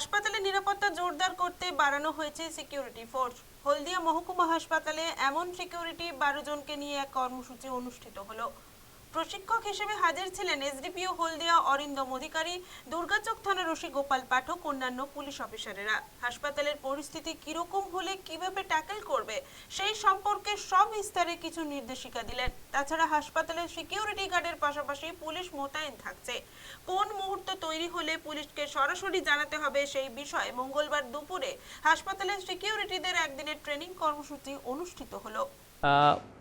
হাসপাতালে নিরাপত্তা জোরদার করতে বাড়ানো হয়েছে সিকিউরিটি ফোর্স হলদিয়া মহকুমা হাসপাতালে এমন সিকিউরিটি বারো জনকে নিয়ে এক কর্মসূচি অনুষ্ঠিত হলো। প্রশিক্ষক হিসেবে হাজির ছিলেন এসডিপিও হলদিয়া অরিন্দম অধিকারী, দুর্গাচক থানার ওসি গোপাল পাঠক, অন্যান্য পুলিশ অফিসারেরা। হাসপাতালের পরিস্থিতি কীরকম হলে কীভাবে ট্যাকেল করবে, সেই সম্পর্কে সব বিস্তারে কিছু নির্দেশিকা দিলেন। তাছাড়া হাসপাতালের সিকিউরিটি গার্ডের পাশাপাশি পুলিশ মোতায়েন থাকছে। কোন মুহূর্ত তৈরি হলে পুলিশকে সরাসরি জানাতে হবে সেই বিষয়ে মঙ্গলবার দুপুরে হাসপাতালের সিকিউরিটিদের একদিনের ট্রেনিং কর্মসূচি অনুষ্ঠিত হলো।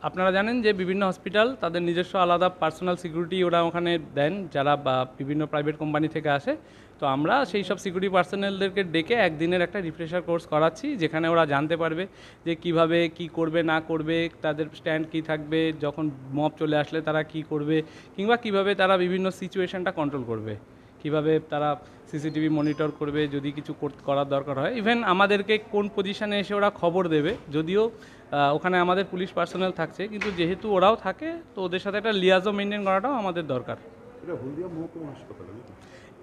আপনারা জানেন যে বিভিন্ন হসপিটাল তাদের নিজস্ব আলাদা পার্সোনাল সিকিউরিটি ওরা ওখানে দেন, যারা বা বিভিন্ন প্রাইভেট কোম্পানি থেকে আসে। তো আমরা সেই সব সিকিউরিটি পার্সোনালদেরকে ডেকে একদিনের একটা রিফ্রেশার কোর্স করাচ্ছি, যেখানে ওরা জানতে পারবে যে কীভাবে, কি করবে, না করবে, তাদের স্ট্যান্ড কি থাকবে, যখন মব চলে আসলে তারা কি করবে, কিংবা কীভাবে তারা বিভিন্ন সিচুয়েশনটা কন্ট্রোল করবে। কীভাবে তারা সিসিটিভি মনিটর করবে যদি কিছু কর- করার দরকার হয় ইভেন আমাদেরকে কোন পজিশনে এসে ওরা খবর দেবে যদিও ওখানে আমাদের পুলিশ পার্সোনাল থাকছে কিন্তু যেহেতু ওরাও থাকে তো ওদের সাথে একটা লিয়াজও মেনটেন করাটাও আমাদের দরকার?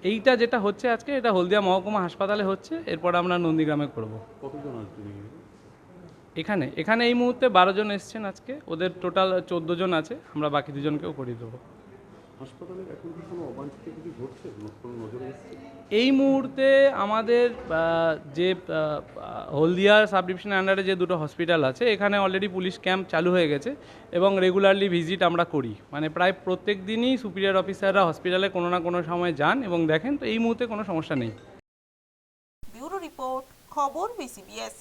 এইটা যেটা হচ্ছে আজকে এটা হলদিয়া মহকুমা হাসপাতালে হচ্ছে এরপর আমরা নন্দীগ্রামে করব? এখানে এখানে এই মুহূর্তে বারো জন এসছেন আজকে ওদের টোটাল চোদ্দ জন আছে আমরা বাকি দুজনকেও করিয়ে দেবো হাসপাতালে এখন কি কোনো অবাঞ্ছিত কিছু ঘটছে? নজরে এই মুহূর্তে আমাদের যে আহ, হলদিয়া সাব ডিভিশনের আন্ডারে যে দুটো হসপিটাল আছে এখানে অলরেডি পুলিশ ক্যাম্প চালু হয়ে গেছে এবং রেগুলারলি ভিজিট আমরা করি। মানে প্রায় প্রত্যেক দিনই সুপিরিয়র অফিসাররা হসপিটালে কোনো না কোনো সময় যান এবং দেখেন তো এই মুহূর্তে কোনো সমস্যা নেই। ব্যুরো রিপোর্ট খবর বিসিবিএস